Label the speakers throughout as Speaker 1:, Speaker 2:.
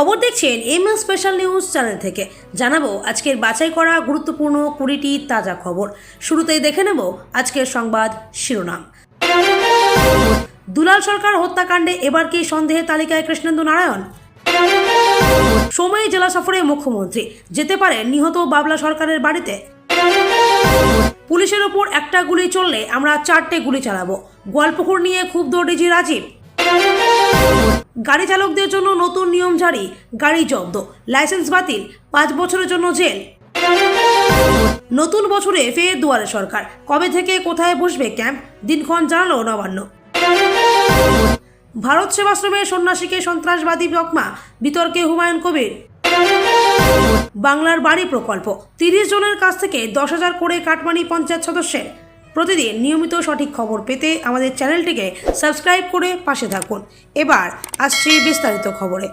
Speaker 1: খবর দেখছেন M special news channel থেকে। জানাব আজকের বাছাই করা গুরুত্বপূর্ণ কুড়িটি তাজা খবর। শুরুতেই দেখে নেব আজকের সংবাদ শিরোনাম। দুলাল সরকার হত্যাকাণ্ডে এবার কি সন্দেহের তালিকায় কৃষ্ণেন্দু নারায়ণ? সময় জেলা সফরে মুখ্যমন্ত্রী। যেতে পারেন নিহত বাবলা সরকারের বাড়িতে? পুলিশের ওপর একটা গুলি চললে আমরা চারটে গুলি চালাবো। গোয়ালপুকুর নিয়ে ক্ষুব্ধ ডিজি রাজীব। গাড়ি চালকদের জন্য নতুন নিয়ম জারি, গাড়ি জব্দ, লাইসেন্স বাতিল, পাঁচ বছরের জন্য জেল। নতুন বছরে ফের দুয়ারে সরকার, কবে থেকে কোথায় বসবে ক্যাম্প? দিনক্ষণ জানালো নবান্ন। ভারত সেবাশ্রমের সন্ন্যাসীকে সন্ত্রাসবাদী তকমা বিতর্কে হুমায়ুন কবির। বাংলার বাড়ি প্রকল্প, তিরিশ জনের কাছ থেকে দশ হাজার করে কাটমানি পঞ্চায়েত সদস্যের। প্রতিদিন নিয়মিত সঠিক খবর পেতে আমাদের চ্যানেলটিকে সাবস্ক্রাইব করে পাশে থাকুন। এবার আসছি বিস্তারিত খবরে।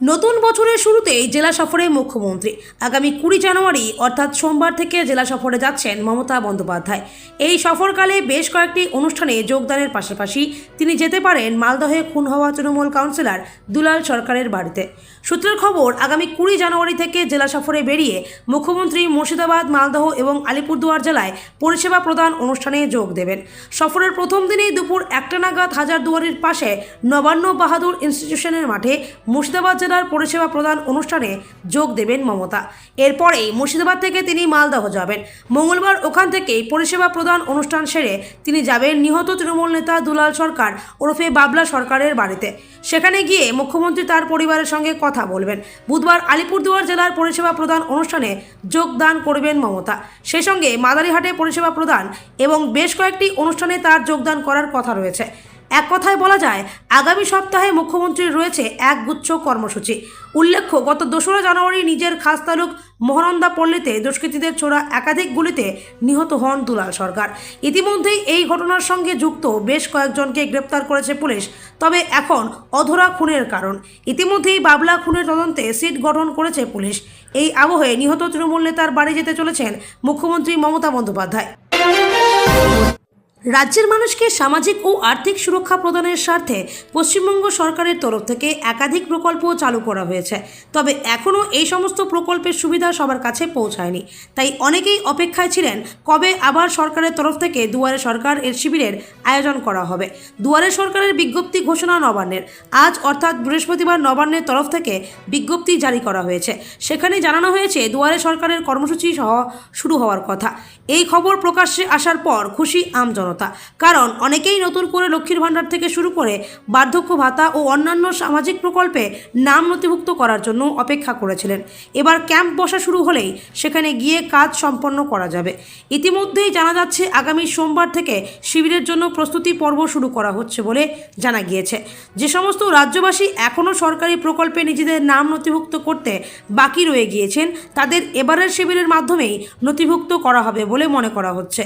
Speaker 1: নতুন বছরের শুরুতেই জেলা সফরে মুখ্যমন্ত্রী। আগামী কুড়ি জানুয়ারি, অর্থাৎ সোমবার থেকে জেলা সফরে যাচ্ছেন মমতা বন্দ্যোপাধ্যায়। এই সফরকালে বেশ কয়েকটি অনুষ্ঠানে যোগদানের পাশাপাশি তিনি যেতে পারেন মালদহে খুন হওয়া তৃণমূল কাউন্সিলর দুলাল সরকারের বাড়িতে। সূত্রের খবর, আগামী কুড়ি জানুয়ারি থেকে জেলা সফরে বেরিয়ে মুখ্যমন্ত্রী মুর্শিদাবাদ, মালদহ এবং আলিপুরদুয়ার জেলায় পরিষেবা প্রদান অনুষ্ঠানে যোগ দেবেন। সফরের প্রথম দিনেই দুপুর একটা নাগাদ হাজারদুয়ারির পাশে নবান্ন বাহাদুর ইনস্টিটিউশনের মাঠে মুর্শিদাবাদ জেলার পরিষেবা প্রদান অনুষ্ঠানে যোগ দেবেন মমতা। এরপরেই মুর্শিদাবাদ থেকে তিনি মালদহ যাবেন। মঙ্গলবার ওখান থেকেই পরিষেবা প্রদান অনুষ্ঠান সেরে তিনি যাবেন নিহত তৃণমূল নেতা দুলাল সরকার ওরফে বাবলা সরকারের বাড়িতে। সেখানে গিয়ে মুখ্যমন্ত্রী তার পরিবারের সঙ্গে কথা বলবেন। বুধবার আলিপুরদুয়ার জেলার পরিষেবা প্রদান অনুষ্ঠানে যোগদান করবেন মমতা। সেই সঙ্গে মাদারিহাটে পরিষেবা প্রদান এবং বেশ কয়েকটি অনুষ্ঠানে তার যোগদান করার কথা রয়েছে। এক কথায় বলা যায়, আগামী সপ্তাহে মুখ্যমন্ত্রীর রয়েছে এক গুচ্ছ কর্মসূচি। উল্লেখ্য, গত দোসরা জানুয়ারি নিজের খাস তালুক মহানন্দা পল্লীতে দুষ্কৃতীদের ছোড়া একাধিক গুলিতে নিহত হন দুলাল সরকার। ইতিমধ্যেই এই ঘটনার সঙ্গে যুক্ত বেশ কয়েকজনকে গ্রেপ্তার করেছে পুলিশ, তবে এখন অধরা খুনের কারণ। ইতিমধ্যেই বাবলা খুনের তদন্তে সিট গঠন করেছে পুলিশ। এই আবহে নিহত তৃণমূল নেতার বাড়ি যেতে চলেছেন মুখ্যমন্ত্রী মমতা বন্দ্যোপাধ্যায়। রাজ্যের মানুষকে সামাজিক ও আর্থিক সুরক্ষা প্রদানের স্বার্থে পশ্চিমবঙ্গ সরকারের তরফ থেকে একাধিক প্রকল্প চালু করা হয়েছে। তবে এখনও এই সমস্ত প্রকল্পের সুবিধা সবার কাছে পৌঁছায়নি। তাই অনেকেই অপেক্ষায় ছিলেন কবে আবার সরকারের তরফ থেকে দুয়ারে সরকার এর শিবিরের আয়োজন করা হবে। দুয়ারে সরকারের বিজ্ঞপ্তি ঘোষণা নবান্নের। আজ অর্থাৎ বৃহস্পতিবার নবান্নের তরফ থেকে বিজ্ঞপ্তি জারি করা হয়েছে। সেখানে জানানো হয়েছে, দুয়ারে সরকারের কর্মসূচি সহ শুরু হওয়ার কথা। এই খবর প্রকাশ্যে আসার পর খুশি আমজনতা কারণ অনেকেই নতুন করে লক্ষ্মীর ভাণ্ডার থেকে শুরু করে বার্ধক্য ভাতা ও অন্যান্য সামাজিক প্রকল্পে নাম নথিভুক্ত করার জন্য অপেক্ষা করেছিলেন। এবার ক্যাম্প বসা শুরু হলেই সেখানে গিয়ে কাজ সম্পন্ন করা যাবে। ইতিমধ্যেই জানা যাচ্ছে, আগামী সোমবার থেকে শিবিরের জন্য প্রস্তুতি পর্ব শুরু করা হচ্ছে বলে জানা গিয়েছে। যে সমস্ত রাজ্যবাসী এখনও সরকারি প্রকল্পে নিজেদের নাম নথিভুক্ত করতে বাকি রয়ে গিয়েছেন, তাদের এবারের শিবিরের মাধ্যমেই নথিভুক্ত করা হবে বলে মনে করা হচ্ছে।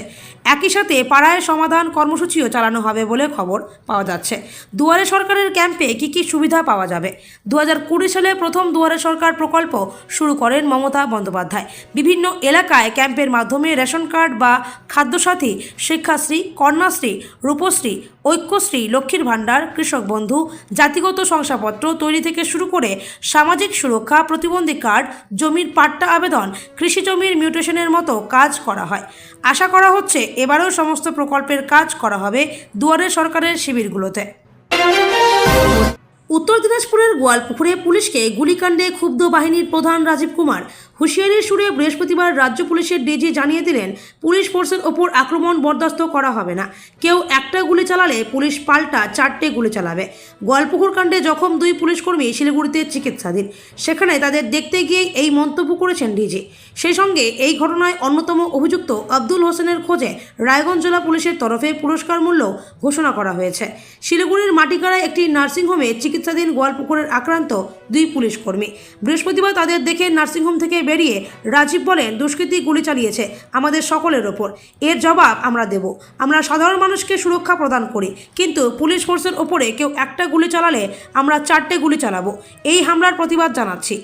Speaker 1: একই সাথে পাড়ায় সমাধান কর্মসূচিও চালানো হবে বলে খবর পাওয়া যাচ্ছে। দুয়ারে সরকারের ক্যাম্পে কী কী সুবিধা পাওয়া যাবে? দু হাজার কুড়ি সালে প্রথম দুয়ারে সরকার প্রকল্প শুরু করেন মমতা বন্দ্যোপাধ্যায়। বিভিন্ন এলাকায় ক্যাম্পের মাধ্যমে রেশন কার্ড বা খাদ্যসাথী শিক্ষাশ্রী, কন্যাশ্রী, রূপশ্রী, ঐক্যশ্রী, লক্ষ্মীর ভাণ্ডার, কৃষক বন্ধু, জাতিগত শংসাপত্র তৈরি থেকে শুরু করে সামাজিক সুরক্ষা, প্রতিবন্ধী কার্ড, জমির পাট্টা আবেদন, কৃষি জমির মিউটেশনের মতো কাজ করা হয়। আশা করা হচ্ছে এবারও সমস্ত প্রকল্পের কাজ করা হবে দুয়ারে সরকারের শিবিরগুলোতে। উত্তর দিনাজপুরের গোয়ালপুকুরে পুলিশকে গুলিকাণ্ডে ক্ষুব্ধ বাহিনীর প্রধান রাজীব কুমার। হুঁশিয়ারির সুরে বৃহস্পতিবার রাজ্য পুলিশের ডিজি জানিয়ে দিলেন, পুলিশ ফোর্সের ওপর আক্রমণ বরদাস্ত করা হবে না। কেউ একটা গুলি চালালে পুলিশ পাল্টা চারটে গুলি চালাবে। গোয়ালপুকুর কাণ্ডে জখম দুই পুলিশকর্মী শিলিগুড়িতে চিকিৎসাধীন। সেখানে তাদের দেখতে গিয়ে এই মন্তব্য করেছেন ডিজি। সেই সঙ্গে এই ঘটনায় অন্যতম অভিযুক্ত আব্দুল হোসেনের খোঁজে রায়গঞ্জ জেলা পুলিশের তরফে পুরস্কার মূল্য ঘোষণা করা হয়েছে। শিলিগুড়ির মাটিকাড়ায় একটি নার্সিংহোমে চিকিৎসাধীন গোয়ালপুকুরের আক্রান্ত দুই পুলিশ কর্মী। বৃহস্পতিবার তাদের দেখে নার্সিংহোম থেকে বেরিয়ে রাজীব বলেন, দুষ্কৃতী গুলি চালিয়েছে আমাদের সকলের ওপর। এর জবাব আমরা দেব। আমরা সাধারণ মানুষকে সুরক্ষা প্রদান করি, কিন্তু পুলিশ ফোর্সের ওপরে কেউ একটা গুলি চালালে আমরা চারটে গুলি চালাবো। এই হামলার প্রতিবাদ জানাচ্ছি।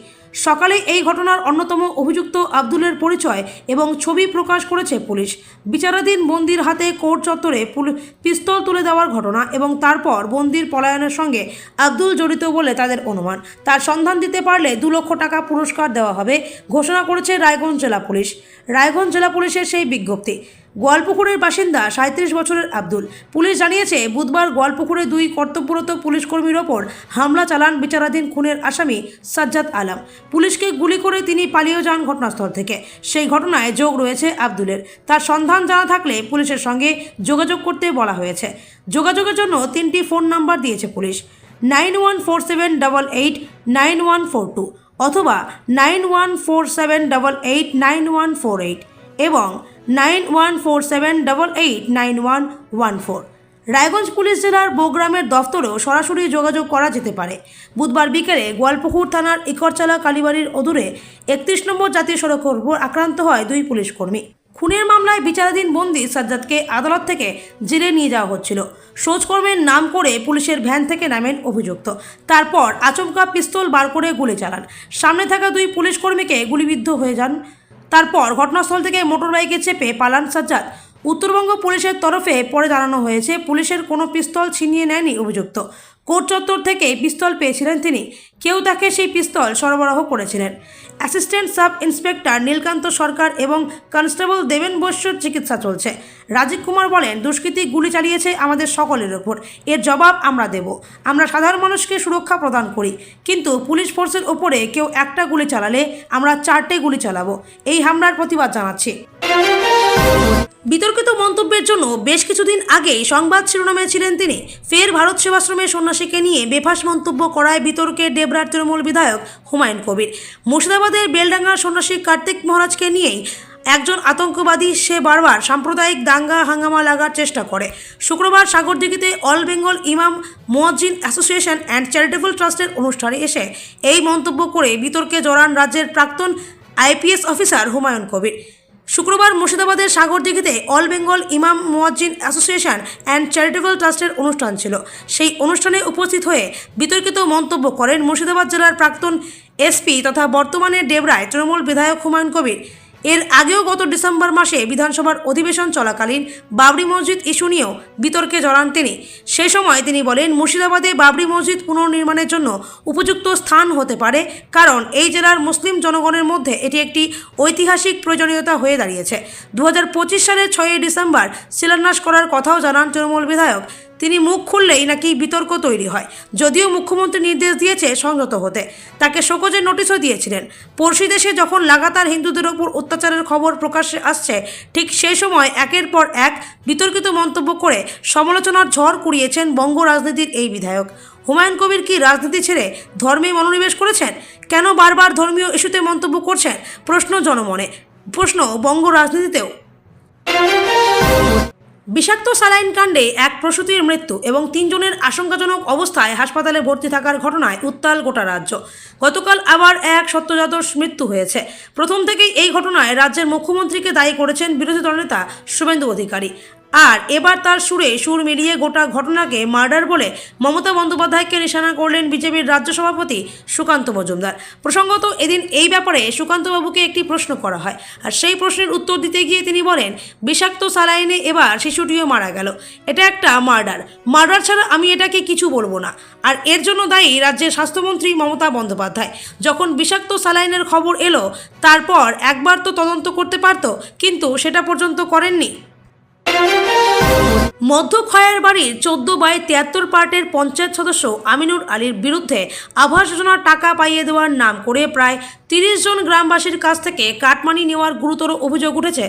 Speaker 1: সকালে এই ঘটনার অন্যতম অভিযুক্ত আব্দুলের পরিচয় এবং ছবি প্রকাশ করেছে পুলিশ। বিচারাধীন বন্দির হাতে কোর্ট চত্বরে পিস্তল তুলে দেওয়ার ঘটনা এবং তারপর বন্দির পলায়নের সঙ্গে আব্দুল জড়িত বলে তাদের অনুমান। তার সন্ধান দিতে পারলে দু লক্ষ টাকা পুরস্কার দেওয়া হবে, ঘোষণা করেছে রায়গঞ্জ জেলা পুলিশ। রায়গঞ্জ জেলা পুলিশের সেই বিজ্ঞপ্তি। গোয়ালপুকুরের বাসিন্দা সাঁত্রিশ বছরের আব্দুল। পুলিশ জানিয়েছে, বুধবার গোয়ালপুকুরে দুই কর্তব্যরত পুলিশ কর্মীর ওপর হামলা চালান বিচারাধীন খুনের আসামি সাজ্জাদ আলম। পুলিশকে গুলি করে তিনি পালিয়ে যান ঘটনাস্থল থেকে। সেই ঘটনায় যোগ রয়েছে আব্দুলের। তার সন্ধান জানা থাকলে পুলিশের সঙ্গে যোগাযোগ করতে বলা হয়েছে। যোগাযোগের জন্য তিনটি ফোন নাম্বার দিয়েছে police. Nine one four seven eight nine one four two অথবা nine one four seven eight nine one four eight এবং nine one four seven double eight nine one one four. Raiganj police জেলার বোগ্রামের দফতরেও সরাসরি যোগাযোগ করা যেতে পারে। বুধবার বিকেলে গোয়ালপুকুর থানার ইকরচালা কালীবাড়ির অদূরে একত্রিশ নম্বর জাতীয় সড়কের উপর আক্রান্ত হয় দুই পুলিশ কর্মী। খুনের মামলায় বিচারাধীন বন্দি সাজ্জাদকে আদালত থেকে জেলে নিয়ে যাওয়া হচ্ছিল। সোজকর্মের নাম করে পুলিশের ভ্যান থেকে নামেন অভিযুক্ত। তারপর আচমকা পিস্তল বার করে গুলি চালান। সামনে থাকা দুই পুলিশ কর্মীকে গুলিবিদ্ধ হয়ে যান তারপর ঘটনাস্থল থেকে মোটরবাইকে চেপে পালান সাজ্জাদ। উত্তরবঙ্গ পুলিশের তরফে পরে জানানো হয়েছে, পুলিশের কোনো পিস্তল ছিনিয়ে নেয়নি অভিযুক্ত। কোর্ট চত্বর থেকে পিস্তল পেয়েছিলেন তিনি। কেউ তাকে সেই পিস্তল সরবরাহ করেছিলেন। Assistant sub inspector Nilkanta Sarkar এবং কনস্টেবল দেবেন বৈশ্যর চিকিৎসা চলছে। রাজীব কুমার বলেন, দুষ্কৃতী গুলি চালিয়েছে আমাদের সকলের ওপর। এর জবাব আমরা দেব। আমরা সাধারণ মানুষকে সুরক্ষা প্রদান করি। কিন্তু পুলিশ ফোর্সের ওপরে কেউ একটা গুলি চালালে আমরা চারটে গুলি চালাবো। এই হামলার প্রতিবাদ জানাচ্ছি। বিতর্কিত মন্তব্যের জন্য বেশ কিছুদিন আগেই সংবাদ শিরোনামে ছিলেন তিনি। ফের ভারত সেবাশ্রমের সন্ন্যাসীকে নিয়ে বেফাস মন্তব্য করায় বিতর্কে ডেবরার তৃণমূল বিধায়ক হুমায়ুন কবির। মুর্শিদাবাদের বেলডাঙ্গার সন্ন্যাসী কার্তিক মহারাজকে নিয়েই একজন আতঙ্কবাদী সে বারবার সাম্প্রদায়িক দাঙ্গা হাঙ্গামা লাগার চেষ্টা করে। শুক্রবার সাগরদিঘিতে অল বেঙ্গল ইমাম মোয়াজ্জিন অ্যাসোসিয়েশন অ্যান্ড চ্যারিটেবল ট্রাস্টের অনুষ্ঠানে এসে এই মন্তব্য করে বিতর্কে জড়ান রাজ্যের প্রাক্তন আইপিএস অফিসার হুমায়ুন কবির। শুক্রবার মুর্শিদাবাদের সাগরদিঘিতে অল বেঙ্গল ইমাম মোয়াজ্জিন অ্যাসোসিয়েশন অ্যান্ড চ্যারিটেবল ট্রাস্টের অনুষ্ঠান ছিল। সেই অনুষ্ঠানে উপস্থিত হয়ে বিতর্কিত মন্তব্য করেন মুর্শিদাবাদ জেলার প্রাক্তন এসপি তথা বর্তমানে ডেবরায় তৃণমূল বিধায়ক হুমায়ুন কবির। এর আগেও গত ডিসেম্বর মাসে বিধানসভার অধিবেশন চলাকালীন বাবরি মসজিদ ইস্যু নিয়েও বিতর্কে জড়ান তিনি। সে সময় তিনি বলেন, মুর্শিদাবাদে বাবরি মসজিদ পুনর্নির্মাণের জন্য উপযুক্ত স্থান হতে পারে, কারণ এই জেলার মুসলিম জনগণের মধ্যে এটি একটি ঐতিহাসিক প্রয়োজনীয়তা হয়ে দাঁড়িয়েছে। দু হাজার পঁচিশ সালের ছয়ই ডিসেম্বর শিলান্যাস করার কথাও জানান তৃণমূল বিধায়ক তিনি মুখ খুললেই নাকি বিতর্ক তৈরি হয়। যদিও মুখ্যমন্ত্রী নির্দেশ দিয়েছে সংযত হতে। তাকে শোকজের নোটিশও দিয়েছিলেন। পড়শি দেশে যখন লাগাতার হিন্দুদের ওপর অত্যাচারের খবর প্রকাশ্যে আসছে, ঠিক সেই সময় একের পর এক বিতর্কিত মন্তব্য করে সমালোচনার ঝড় কুড়িয়েছেন বঙ্গ রাজনীতির এই বিধায়ক। হুমায়ুন কবির কি রাজনীতি ছেড়ে ধর্মে মনোনিবেশ করেছেন? কেন বারবার ধর্মীয় ইস্যুতে মন্তব্য করছেন? প্রশ্ন জনমনে। প্রশ্ন বঙ্গ রাজনীতিতেও। বিষাক্ত সালাইন কাণ্ডে এক প্রসূতির মৃত্যু এবং তিনজনের আশঙ্কাজনক অবস্থায় হাসপাতালে ভর্তি থাকার ঘটনায় উত্তাল গোটা রাজ্য। গতকাল আবার এক সত্যজাত মৃত্যু হয়েছে। প্রথম থেকেই এই ঘটনায় রাজ্যের মুখ্যমন্ত্রীকে দায়ী করেছেন বিরোধী দলনেতা শুভেন্দু অধিকারী। আর এবার তার সুরে সুর মিলিয়ে গোটা ঘটনাকে মার্ডার বলে মমতা বন্দ্যোপাধ্যায়কে নিশানা করলেন বিজেপির রাজ্য সভাপতি সুকান্ত মজুমদার। প্রসঙ্গত এদিন এই ব্যাপারে সুকান্তবাবুকে একটি প্রশ্ন করা হয়। আর সেই প্রশ্নের উত্তর দিতে গিয়ে তিনি বলেন, বিষাক্ত সালাইনে এবার শিশুটিও মারা গেল। এটা একটা মার্ডার। মার্ডার ছাড়া আমি এটাকে কিছু বলব না। আর এর জন্য দায়ী রাজ্যের স্বাস্থ্যমন্ত্রী মমতা বন্দ্যোপাধ্যায়। যখন বিষাক্ত সালাইনের খবর এলো, তারপর একবার তো তদন্ত করতে পারতো, কিন্তু সেটা পর্যন্ত করেননি। মধ্য খয়ের বাড়ির চোদ্দ বাই তিয়াত্তর পার্টের পঞ্চায়েত সদস্য আমিনুর আলীর বিরুদ্ধে আবাস যোজনার টাকা পাইয়ে দেওয়ার নাম করে প্রায় তিরিশ জন গ্রামবাসীর কাছ থেকে কাটমানি নেওয়ার গুরুতর অভিযোগ উঠেছে।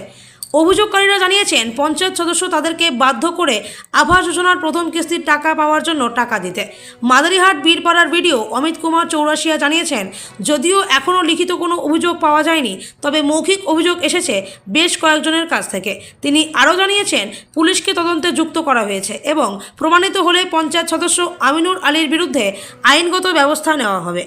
Speaker 1: অভিযোগকারীরা জানিয়েছেন, পঞ্চায়েত সদস্য তাদেরকে বাধ্য করে আবাস যোজনার প্রথম কিস্তির টাকা পাওয়ার জন্য টাকা দিতে। মাদারিহাট, বীরপাড়ার ভিডিও অমিত কুমার চৌরাশিয়া জানিয়েছেন, যদিও এখনও লিখিত কোনো অভিযোগ পাওয়া যায়নি, তবে মৌখিক অভিযোগ এসেছে বেশ কয়েকজনের কাছ থেকে। তিনি আরও জানিয়েছেন, পুলিশকে তদন্তে যুক্ত করা হয়েছে এবং প্রমাণিত হলে পঞ্চায়েত সদস্য আমিনুর আলীর বিরুদ্ধে আইনগত ব্যবস্থা নেওয়া হবে।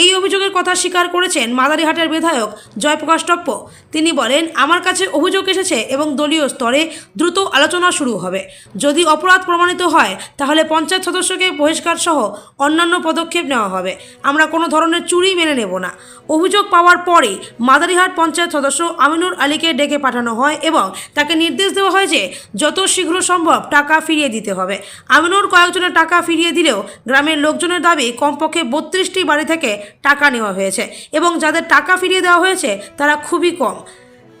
Speaker 1: এই অভিযোগের কথা স্বীকার করেছেন মাদারিহাটের বিধায়ক জয়প্রকাশ টপ্প। তিনি বলেন, আমার কাছে অভিযোগ এসেছে চলছে এবং দলীয় স্তরে দ্রুত আলোচনা শুরু হবে। যদি অপরাধ প্রমাণিত হয়, তাহলে পঞ্চায়েত সদস্যকে বহিষ্কার সহ অন্যান্য পদক্ষেপ নেওয়া হবে। আমরা কোনো ধরনের চুরি মেনে নেব না। অভিযোগ পাওয়ার পরে মাদারিহাট পঞ্চায়েত সদস্য আমিনুর আলীকে ডেকে পাঠানো হয় এবং তাকে নির্দেশ দেওয়া হয় যে, যত শীঘ্র সম্ভব টাকা ফিরিয়ে দিতে হবে। আমিনুর কয়েকজনের টাকা ফিরিয়ে দিলেও গ্রামের লোকজনের দাবি কমপক্ষে বত্রিশটি বাড়ি থেকে টাকা নেওয়া হয়েছে এবং যাদের টাকা ফিরিয়ে দেওয়া হয়েছে, তারা খুবই কম।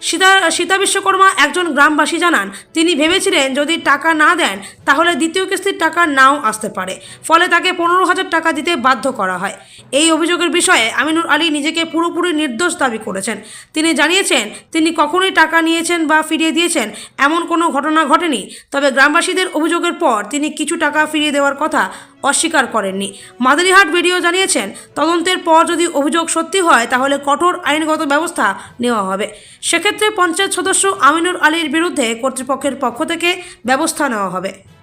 Speaker 1: সীতা সীতা বিশ্বকর্মা একজন গ্রামবাসী জানান, তিনি ভেবেছিলেন যদি টাকা না দেন, তাহলে দ্বিতীয় কিস্তির টাকা নাও আসতে পারে। ফলে তাকে পনেরো হাজার টাকা দিতে বাধ্য করা হয়। এই অভিযোগের বিষয়ে আমিনুর আলী নিজেকে পুরোপুরি নির্দোষ দাবি করেছেন। তিনি জানিয়েছেন, তিনি কখনোই টাকা নিয়েছেন বা ফিরিয়ে দিয়েছেন এমন কোনো ঘটনা ঘটেনি, তবে গ্রামবাসীদের অভিযোগের পর তিনি কিছু টাকা ফিরিয়ে দেওয়ার কথা অস্বীকার করেননি। মাদারিহাট ভিডিও জানিয়েছেন, তদন্তের পর যদি অভিযোগ সত্যি হয়, তাহলে কঠোর আইনগত ব্যবস্থা নেওয়া হবে। সেক্ষেত্রে পঞ্চায়েত সদস্য আমিনুর আলীর বিরুদ্ধে কর্তৃপক্ষের পক্ষ থেকে ব্যবস্থা নেওয়া হবে।